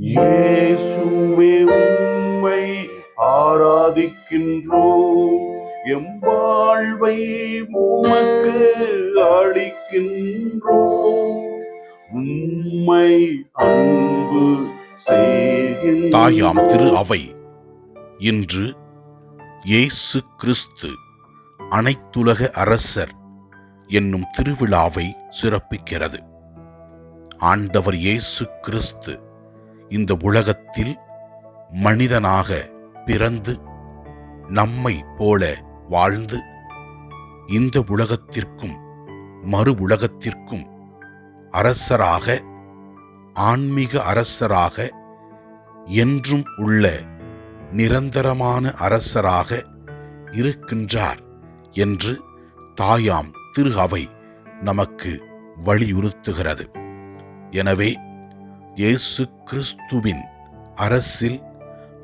இயேசுவே உம்மை ஆராதிக்கின்றோம். எம் வாழ்வை உமக்கு அளிக்கின்றோம். உம்மை அன்பு தாயாம் திரு அவை. இன்று இயேசு கிறிஸ்து அனைத்துலக அரசர் என்னும் திருவிழாவை சிறப்பிக்கிறது. ஆண்டவர் இயேசு கிறிஸ்து இந்த உலகத்தில் மனிதனாக பிறந்து நம்மை போல வாழ்ந்து இந்த உலகத்திற்கும் மறு உலகத்திற்கும் அரசராக ஆன்மீக அரசராக என்றும் உள்ள நிரந்தரமான அரசராக இருக்கின்றார் என்று தாயாம் திரு அவை நமக்கு வலியுறுத்துகிறது. எனவே இயேசு கிறிஸ்துவின் அரசில்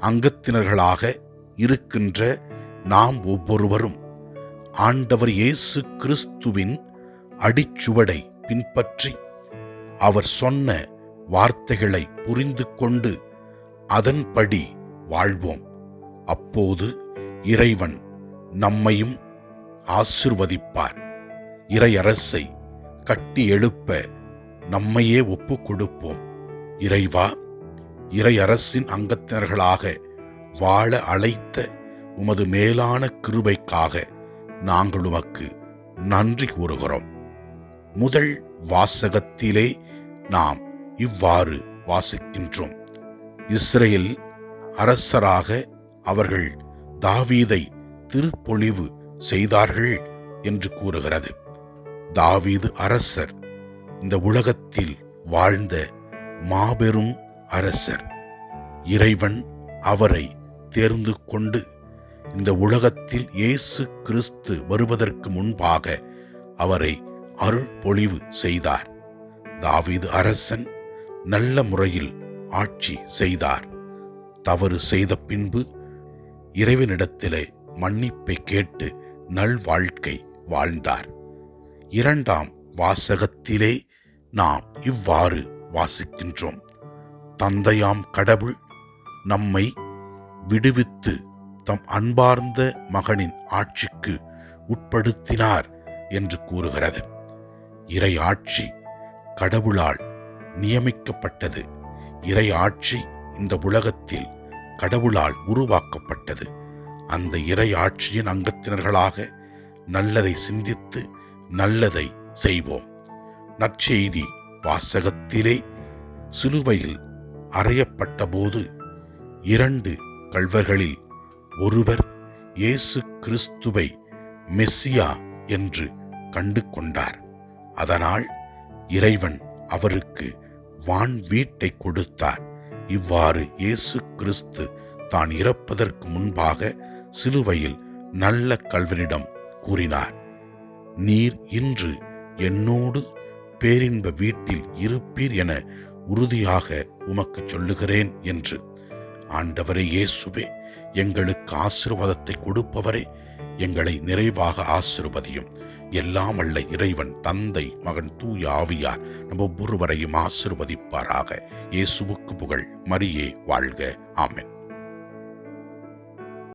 அங்கத்தினர்களாக இருக்கின்ற நாம் ஒவ்வொருவரும் ஆண்டவர் இயேசு கிறிஸ்துவின் அடிச்சுவடை பின்பற்றி அவர் சொன்ன வார்த்தைகளை புரிந்து கொண்டு அதன்படி வாழ்வோம். அப்போது இறைவன் நம்மையும் ஆசிர்வதிப்பார். இறையரசை கட்டி எழுப்ப நம்மையே ஒப்புக் கொடுப்போம் இறைவா இறையரசின் அங்கத்தினர்களாக வாழ அழைத்த உமது மேலான கிருபைக்காக நாங்கள் உமக்கு நன்றி கூறுகிறோம். முதல் வாசகத்திலே நாம் இவ்வாறு வாசிக்கின்றோம். இஸ்ரேல் அரசராக அவர்கள் தாவீதை திருப்பொழிவு செய்தார்கள் என்று கூறுகிறது. தாவீது அரசர் இந்த உலகத்தில் வாழ்ந்த மாபெரும் அரசர். இறைவன் அவரை தேர்ந்து கொண்டு இந்த உலகத்தில் இயேசு கிறிஸ்து வருவதற்கு முன்பாக அவரை அருள் பொழிவு செய்தார். தாவீது அரசன் நல்ல முறையில் ஆட்சி செய்தார். தவறு செய்த பின்பு இறைவனிடத்திலே மன்னிப்பை கேட்டு நல்வாழ்க்கை வாழ்ந்தார். இரண்டாம் வாசகத்திலே நாம் இவ்வாறு வாசிக்கின்றோம். தந்தையாம் கடவுள் நம்மை விடுவித்து தம் அன்பார்ந்த மகனின் ஆட்சிக்கு உட்படுத்தினார் என்று கூறுகிறது. இறை ஆட்சி கடவுளால் நியமிக்கப்பட்டது. இறை ஆட்சி இந்த உலகத்தில் கடவுளால் உருவாக்கப்பட்டது. அந்த இறை ஆட்சியின் அங்கத்தினர்களாக நல்லதை சிந்தித்து நல்லதை செய்வோம். நற்செய்தி வாசகத்திலே சிலுவையில் அறையப்பட்ட போது இரண்டு கள்வர்களில் ஒருவர் இயேசு கிறிஸ்துவை மெஸ்ஸியா என்று கண்டு கொண்டார் அதனால் இறைவன் அவருக்கு வான் வீட்டை கொடுத்தார். இவ்வாறு இயேசு கிறிஸ்து தான் இறப்பதற்கு முன்பாக சிலுவையில் நல்ல கல்வனிடம் கூறினார். நீர் இன்று என்னோடு பேரின்ப வீட்டில் இருப்பீர் என உறுதியாக உமக்கு சொல்லுகிறேன் என்று. ஆண்டவரே இயேசுவே எங்களுக்கு ஆசிர்வாதத்தை கொடுப்பவரே எங்களை நிறைவாக ஆசிர்வதியும். எல்லாம் அல்ல இறைவன் தந்தை மகன் தூய ஆவியார் நம் ஒவ்வொருவரையும் ஆசிர்வதிப்பாராக. இயேசுவுக்கு புகழ் மரியே வாழ்க. ஆமென்.